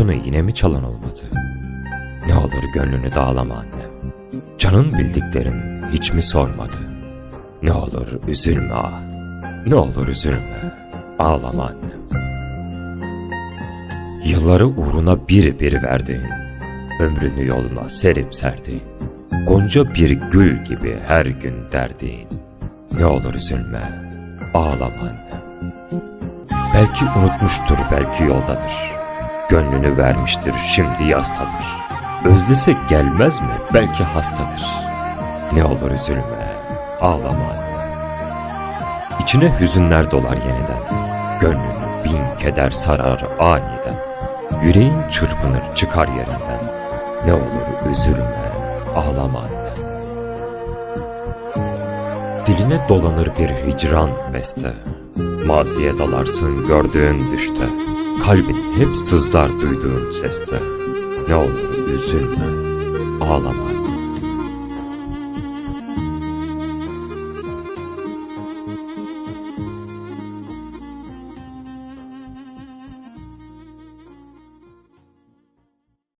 Kapını yine mi çalan olmadı? Ne olur gönlünü dağlama annem. Canın bildiklerin hiç mi sormadı? Ne olur üzülme ah. Ne olur üzülme. Ağlama annem. Yılları uğruna bir bir verdiğin, ömrünü yoluna serip serdiğin, gonca bir gül gibi her gün derdiğin, ne olur üzülme, ağlama annem. Belki unutmuştur, belki yoldadır. Gönlünü vermiştir, şimdi yastadır. Özlese gelmez mi, belki hastadır. Ne olur üzülme, ağlama annem. İçine hüzünler dolar yeniden. Gönlünü bin keder sarar aniden. Yüreğin çırpınır çıkar yerinden. Ne olur üzülme, ağlama annem. Diline dolanır bir hicran beste. Maziye dalarsın gördüğün düşte. Kalbin hep sızlar duyduğun seste. Ne olur üzülme, ağlama.